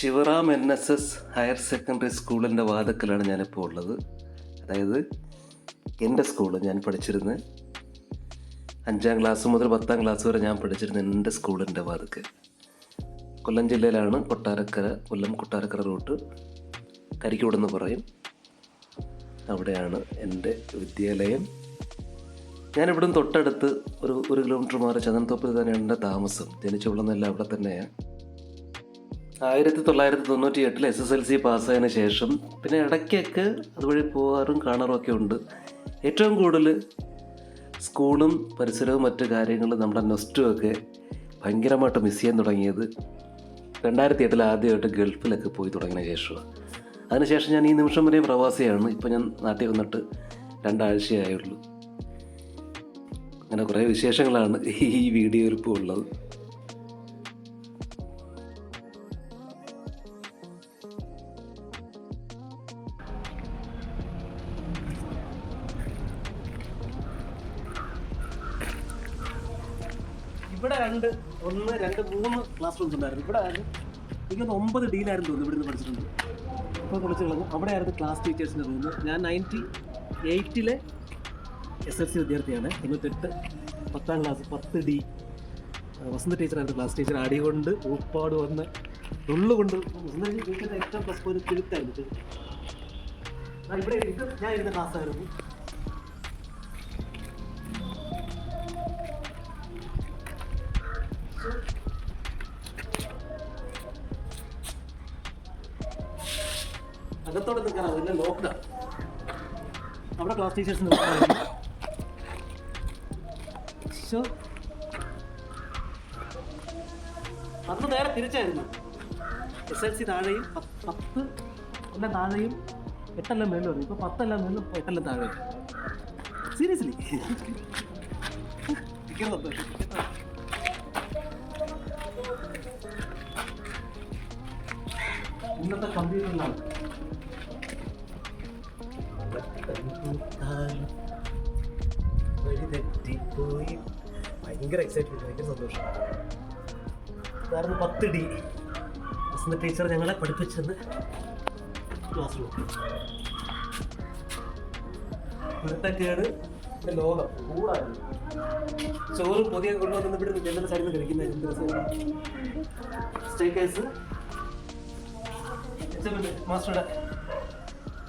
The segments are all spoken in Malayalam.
Sivaram N S S higher secondary സ്കൂളിന്റെ വാതക്കലാണ് ഞാനിപ്പോൾ ഉള്ളത്. അതായത് എന്റെ സ്കൂൾ ഞാൻ പഠിച്ചിരുന്ന അഞ്ചാം ക്ലാസ് മുതൽ പത്താം ക്ലാസ് വരെ ഞാൻ പഠിച്ചിരുന്ന എന്റെ സ്കൂളിന്റെ വാതക്കൽ കൊല്ലം ജില്ലയിലാണ് കൊട്ടാരക്കര കൊല്ലം കൊട്ടാരക്കര റൂട്ട്. കരിക്കൂടെന്ന് പറയും. അവിടെയാണ് എന്റെ വിദ്യാലയം. ഞാനിവിടുന്ന് തൊട്ടടുത്ത് ഒരു ഒരു കിലോമീറ്റർ മാറി ചന്ദനത്തോപ്പിൽ തന്നെയാണ് എന്റെ താമസം. ജനിച്ചു വളർന്നെല്ലാം അവിടെ തന്നെയാണ്. ആയിരത്തി തൊള്ളായിരത്തി തൊണ്ണൂറ്റി എട്ടിൽ എസ് എസ് എൽ സി പാസ്സായതിന് ശേഷം പിന്നെ ഇടയ്ക്കൊക്കെ അതുവഴി പോകാറും കാണാറും ഒക്കെ ഉണ്ട്. ഏറ്റവും കൂടുതൽ സ്കൂളും പരിസരവും മറ്റു കാര്യങ്ങളും നമ്മുടെ നെസ്റ്റും ഒക്കെ ഭയങ്കരമായിട്ട് മിസ് ചെയ്യാൻ തുടങ്ങിയത് രണ്ടായിരത്തി എട്ടിൽ ആദ്യമായിട്ട് ഗൾഫിലൊക്കെ പോയി തുടങ്ങിയ ശേഷമാണ്. അതിനുശേഷം ഞാൻ ഈ നിമിഷം വരെ പ്രവാസിയാണ്. ഇപ്പം ഞാൻ നാട്ടിൽ വന്നിട്ട് രണ്ടാഴ്ചയായുള്ളൂ. അങ്ങനെ കുറേ വിശേഷങ്ങളാണ് ഈ വീഡിയോയിൽ ഇപ്പോൾ ഉള്ളത്. ഇവിടെ രണ്ട് ഒന്ന് രണ്ട് മൂന്ന് ക്ലാസ് റൂംസ് ഉണ്ടായിരുന്നു. ഇവിടെ ആയിരുന്നു എനിക്കൊന്ന് ഒമ്പത് ഡീലായിരുന്നു തോന്നുന്നു ഇവിടെ നിന്ന് പഠിച്ചിട്ടുണ്ട്. ഇപ്പോൾ കുറച്ച് കളഞ്ഞു. അവിടെ ആയിരുന്നു ക്ലാസ് ടീച്ചേഴ്സിന്റെ റൂം ഞാൻ നയന്റി എയ്റ്റിലെ എസ് എൽ സി വിദ്യാർത്ഥിയാണ്. തൊണ്ണൂറ്റെട്ട് പത്താം ക്ലാസ് പത്ത് ഡി വസന്ത ടീച്ചറായിരുന്നു ക്ലാസ് ടീച്ചർ അടി കൊണ്ട് ഊപ്പാട് വന്ന് ഉള്ളു കൊണ്ട്. വസന്ത ടീച്ചറിന്റെ ഏറ്റവും പ്ലസ് പോയിന്റ് തിരുത്തായിരുന്നു. ഇവിടെ ഇത് ഞാൻ ഇരുന്ന ക്ലാസ്സായിരുന്നു അകത്തോടെ നിൽക്കാൻ അതിന്റെ ലോക്ക്ഡൗൺ അവിടെ ക്ലാസ് ടീച്ചേഴ്സ്. അന്ന് നേരെ തിരിച്ചായിരുന്നു. എസ് എൽ സി താഴെയും പത്ത് എല്ലാം താഴെയും എട്ടെല്ലാം മേലും അറിയും ഇപ്പോൾ പത്തെല്ലാം മേലും എട്ടെല്ലാം താഴെ സീരിയസ്ലി ഇന്നത്തെ കമ്പ്യൂട്ടറിലാണ് വഴി തെറ്റിപ്പോയി. ഭയങ്കര എക്സൈറ്റ്മെന്റ് ഭയങ്കര സന്തോഷം. കാരണം പത്ത് ഡി വസന്ത ടീച്ചർ ഞങ്ങളെ പഠിപ്പിച്ചെന്ന് ക്ലാസ് റൂം കുരുത്തക്കേട് ലോകം. കൂടായിരുന്നു ചോറ് പുതിയ കൊണ്ടുവന്ന് ഇവിടെ ജനറൽ സൈഡിൽ നിന്ന് കഴിക്കുന്ന സ്റ്റേക്കേഴ്സ് മാസ്റ്ററുടെ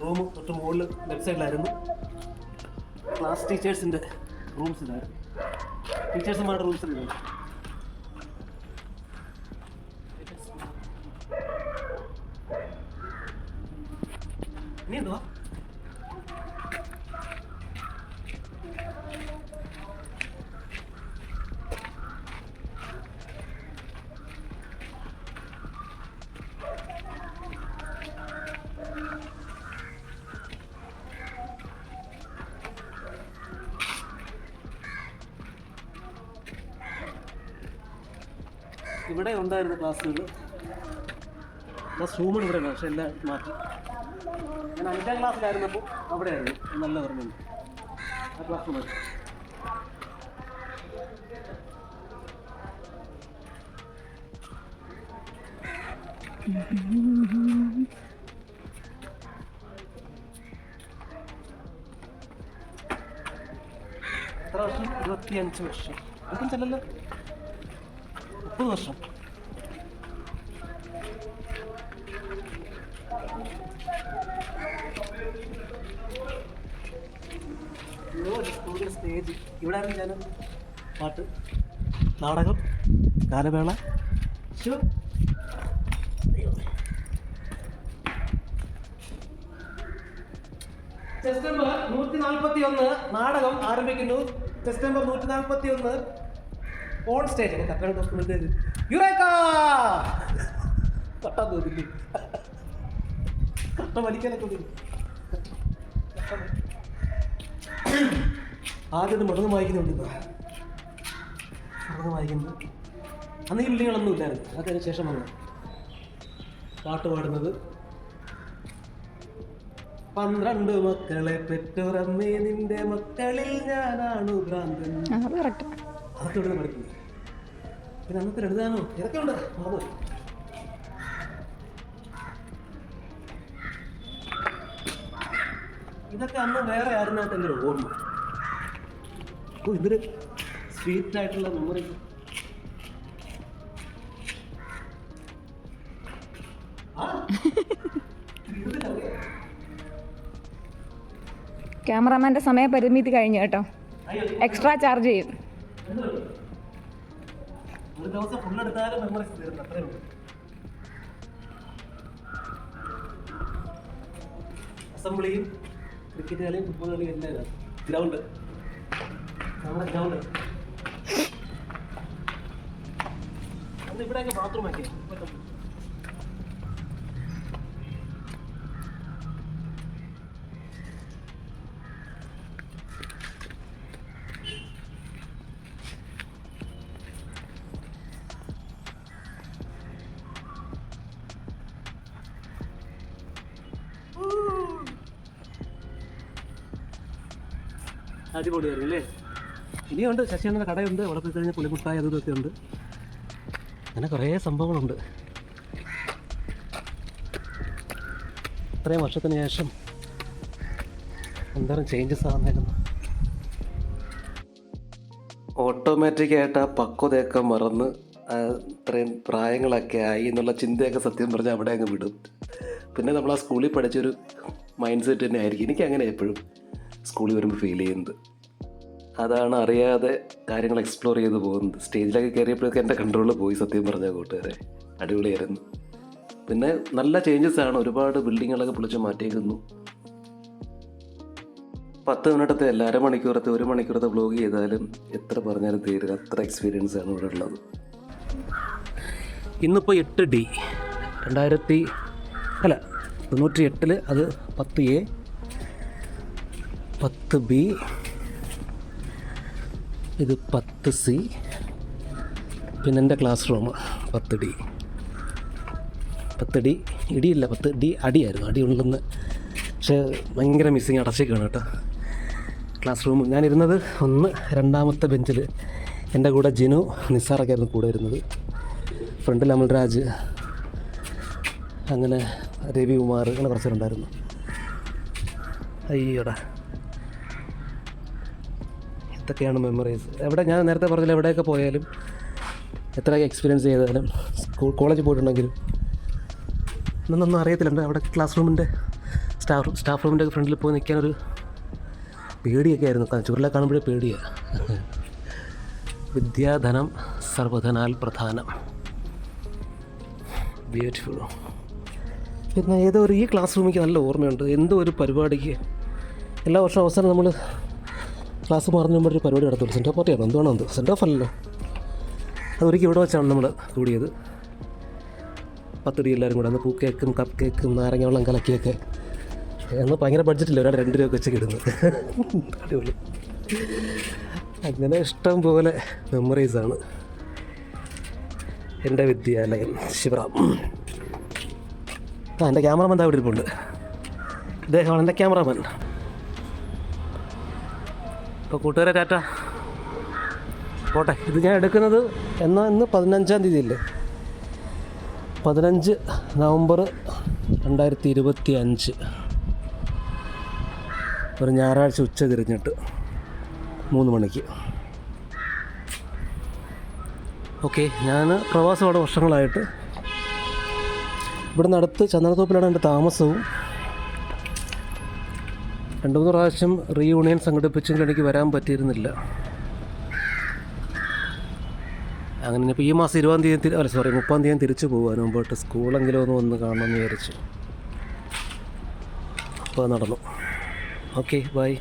റൂം തൊട്ട് മുകളിൽ ലെഫ്റ്റ് സൈഡിലായിരുന്നു ക്ലാസ് ടീച്ചേഴ്സിന്റെ റൂംസ് ഇതായിരുന്നു. ടീച്ചേഴ്സുമാരുടെ റൂംസ് ഇതായിരുന്നു. ഇനി എന്തുവാ? ഇവിടെ ഉണ്ടായിരുന്ന ക്ലാസ്സുകൾ ക്ലാസ് റൂമുകൾ ഇവിടെ പക്ഷെ എല്ലാം മാറ്റി. ഞാൻ അഞ്ചാം ക്ലാസ്സിലായിരുന്നപ്പോൾ അവിടെയായിരുന്നു. നല്ല ഓർമ്മയുണ്ട് ആ ക്ലാസ് മാറ്റി. എത്ര വർഷം? ഇരുപത്തിയഞ്ച് വർഷം. ഇരുപത്തഞ്ചല്ലല്ലോ മുപ്പത് വർഷം സ്റ്റേജ് ഞാൻ പാട്ട്. നാടകം. ഗാനമേള. സെപ്റ്റംബർ നൂറ്റി നാൽപ്പത്തി ഒന്ന് നാടകം ആരംഭിക്കുന്നു. സെപ്റ്റംബർ നൂറ്റി നാൽപ്പത്തി ഒന്ന് ഓൺ സ്റ്റേജ് കട്ടാൻ ഡോക്യുമെന്റ് യുറേക്ക! കട്ടാൻ തോന്നില്ലേ കട്ട വലിക്കാനൊക്കെ തോന്നി ആദ്യം മൃഗം വായിക്കുന്നുണ്ട് മൃഗം വായിക്കുന്നത് അന്ന് ഈ ബിൽഡിങ്ങുകളൊന്നും ഇല്ലായിരുന്നു. അതിന് ശേഷം വന്നു. പാട്ട് പാടുന്നത്. പന്ത്രണ്ട് മക്കളെ പെറ്റോറമ്മേ നിന്റെ മക്കളിൽ ഞാനാണ് ഭ്രാന്തൻ. അതൊക്കെ ഇവിടെ പിന്നെ അന്നത്തെ എഴുതാനോ ഇതൊക്കെ ഉണ്ട്? ഇതൊക്കെ അന്ന് വേറെ ആരുമായിട്ട് എന്റെ ഓർമ്മ. ഓ ഇതൊരു സ്വീറ്റ് ആയിട്ടുള്ള മെമ്മറി ക്യാമറാമാന്റെ സമയപരിമിതി കഴിഞ്ഞു കേട്ടോ. എക്സ്ട്രാ ചാർജ് ചെയ്യും. ഒരു ദിവസം ഫുൾ എടുത്താലും മെമ്മറീസ് തീർന്നു അത്രേ ഉള്ളൂ. അസംബ്ലിയും ക്രിക്കറ്റ് കളിയും ഫുട്ബോൾ കളിയും എല്ലാം ഗ്രൗണ്ട് നമ്മുടെ ഗ്രൗണ്ട് അന്ന് ഇവിടെയൊക്കെ ബാത്റൂം ഒക്കെ അടിപൊളിയായിരുന്നു അല്ലേ? ഇനിയുണ്ട് ശശിയണ്ണന്റെ കടയുണ്ട് അവിടെ പോയി കഴിഞ്ഞാൽ പുളിമുട്ടായി അതും ഉണ്ട്. അങ്ങനെ കുറേ സംഭവങ്ങളുണ്ട്. ഇത്രയും വർഷത്തിന് ശേഷം എന്തോരം ചേഞ്ചസ് ആണെന്നേക്കുന്നു ഓട്ടോമാറ്റിക് ആയിട്ട് ആ പക്വതയൊക്കെ മറന്ന് ഇത്രയും പ്രായങ്ങളൊക്കെ ആയി എന്നുള്ള ചിന്തയൊക്കെ സത്യം പറഞ്ഞാൽ അവിടെ അങ്ങ് വിടും. പിന്നെ നമ്മൾ ആ സ്കൂളിൽ പഠിച്ചൊരു മൈൻഡ് സെറ്റ് തന്നെ ആയിരിക്കും എനിക്ക് അങ്ങനെ എപ്പോഴും സ്കൂളിൽ വരുമ്പോൾ ഫീൽ ചെയ്യുന്നത്. അതാണ് അറിയാതെ കാര്യങ്ങൾ എക്സ്പ്ലോർ ചെയ്ത് പോകുന്നത്. സ്റ്റേജിലൊക്കെ കയറിയപ്പോഴൊക്കെ എന്റെ കൺട്രോളിൽ പോയി സത്യം പറഞ്ഞ കൂട്ടുകാരെ. അടിപൊളിയായിരുന്നു. പിന്നെ നല്ല ചേഞ്ചസ് ആണ്. ഒരുപാട് ബിൽഡിങ്ങുകളൊക്കെ പൊളിച്ച് മാറ്റിയേക്കുന്നു. പത്ത് മിനിറ്റത്തെ അല്ല അരമണിക്കൂറത്തെ ഒരു മണിക്കൂറത്തെ ബ്ലോഗ് ചെയ്താലും എത്ര പറഞ്ഞാലും തീരുക അത്ര എക്സ്പീരിയൻസ് ആണ് ഇവിടെ ഉള്ളത്. ഇന്നിപ്പോൾ എട്ട് ഡി രണ്ടായിരത്തി അല്ല തൊണ്ണൂറ്റി എട്ടിൽ അത് പത്ത് എ പത്ത് ബി. ഇത് പത്ത് സി. പിന്നെ എന്റെ ക്ലാസ് റൂം പത്ത് ഡി. പത്ത് ഡി. ഇടിയില്ല പത്ത് ഡി അടിയായിരുന്നു. അടി ഉള്ളെന്ന്. പക്ഷേ ഭയങ്കര മിസ്സിങ് അടച്ചേക്കാണ് കേട്ടോ. Class room. ഞാനിരുന്നത് ഒന്ന് രണ്ടാമത്തെ ബെഞ്ചിൽ എന്റെ കൂടെ ജിനു നിസാറൊക്കെ ആയിരുന്നു കൂടെ ഇരുന്നത്. ഫ്രണ്ടിൽ അമൽരാജ് അങ്ങനെ രവികുമാർ അങ്ങനെ കുറച്ചുണ്ടായിരുന്നു അയ്യോടാ. ഇതൊക്കെയാണ് മെമ്മറീസ് എവിടെ ഞാൻ നേരത്തെ പറഞ്ഞില്ല എവിടെയൊക്കെ പോയാലും എത്രയൊക്കെ എക്സ്പീരിയൻസ് ചെയ്താലും സ്കൂൾ കോളേജിൽ പോയിട്ടുണ്ടെങ്കിലും. എന്നൊന്നും അറിയത്തില്ല അവിടെ ക്ലാസ് റൂമിന്റെ സ്റ്റാഫ് സ്റ്റാഫ് റൂമിന്റെ ഫ്രണ്ടിൽ പോയി നിൽക്കാനൊരു പേടിയൊക്കെ ആയിരുന്നു. ചുരുളെ കാണുമ്പോഴേ പേടിയാണ് വിദ്യാധനം സർവധനാൽ പ്രധാനം. ബ്യൂട്ടിഫുൾ പിന്നെ ഏതോ ഒരു ഈ ക്ലാസ് റൂമിക്ക് നല്ല ഓർമ്മയുണ്ട്. എന്തോ ഒരു പരിപാടിക്ക്. എല്ലാ വർഷവും അവസാനം നമ്മൾ ക്ലാസ് മാറുന്ന ഒരു പരിപാടി നടത്തുള്ളൂ സെന്റ് ഓഫ് പാർട്ടിയാണോ എന്തുവാണോ എന്തോ സെന്റ് ഓഫ് അല്ലല്ലോ. അതൊരിക്കൽ ഇവിടെ വെച്ചാണ് നമ്മൾ കൂടിയത്. പത്തടി എല്ലാവരും കൂടെ അന്ന് കേക്കും കപ്പ് കേക്കും നാരങ്ങ വെള്ളം കലക്കിയൊക്കെ. അന്ന് ഭയങ്കര ബഡ്ജറ്റില്ല ഒരാൾ രണ്ട് രൂപ വെച്ച് ഇടുന്നത്. അങ്ങനെ ഇഷ്ടം പോലെ മെമ്മറീസാണ് എന്റെ വിദ്യാലയം ശിവറാം. ആ എന്റെ ക്യാമറമാൻ താവിടെ ഇരിപ്പുണ്ട്. ഇദ്ദേഹമാണ് എന്റെ ക്യാമറാമാൻ ഇപ്പോൾ കൂട്ടുകാരെ ടാറ്റ. പോട്ടെ. ഇത് ഞാൻ എടുക്കുന്നത് എന്നാൽ ഇന്ന് പതിനഞ്ചാം തീയതി അല്ലേ പതിനഞ്ച് നവംബർ രണ്ടായിരത്തി ഇരുപത്തി അഞ്ച് ഒരു ഞായറാഴ്ച ഉച്ച തിരിഞ്ഞിട്ട് മൂന്ന് മണിക്ക്. ഓക്കെ ഞാൻ പ്രവാസമാണ് വർഷങ്ങളായിട്ട്. ഇവിടുന്ന് അടുത്ത് ചന്ദനത്തോപ്പിലാണ് എന്റെ താമസവും. രണ്ട് മൂന്ന് പ്രാവശ്യം റീയൂണിയൻ സംഘടിപ്പിച്ചെങ്കിലും എനിക്ക് വരാൻ പറ്റിയിരുന്നില്ല. അങ്ങനെ ഇപ്പോൾ ഈ മാസം ഇരുപതാം തീയതി അല്ല സോറി മുപ്പാം തീയതി തിരിച്ചു പോകാൻ മുമ്പോട്ട് സ്കൂളെങ്കിലും ഒന്ന് വന്ന് കാണണമെന്ന് വിചാരിച്ചു. അപ്പോൾ നടന്നു. Okay bye